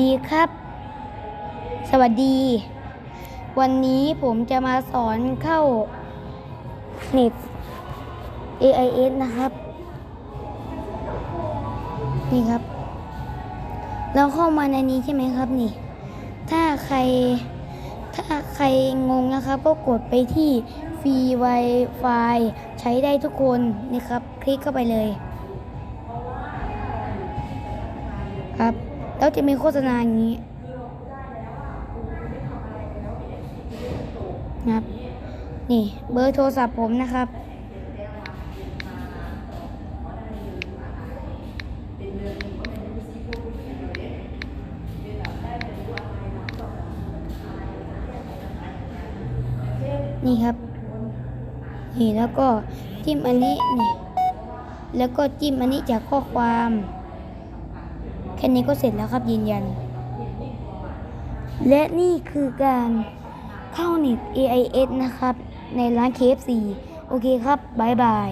ดีครับ สวัสดี วันนี้ผมจะมาสอนเข้าเน็ต AIS นะครับ นี่ครับ เราเข้ามาในนี้ใช่ไหมครับนี่ ถ้าใครถ้าใครงงนะครับ ก็กดไปที่ฟรี Wi-Fi ใช้ได้ทุกคนนี่ครับ คลิกเข้าไปเลย ครับ แล้วจะมีโฆษณาอย่างนี้นะครับนี่เบอร์โทรศัพท์ผมนะครับ นี่ครับ นี่แล้วก็จิ้มอันนี้นี่แล้วก็จิ้มอันนี้จากข้อความ ค่นี้ก็เสร็จแล้วครับยืนยัน และนี่คือการเข้าเน็ต AIS นะครับ ในร้าน KFC โอเคครับ บ๊ายบาย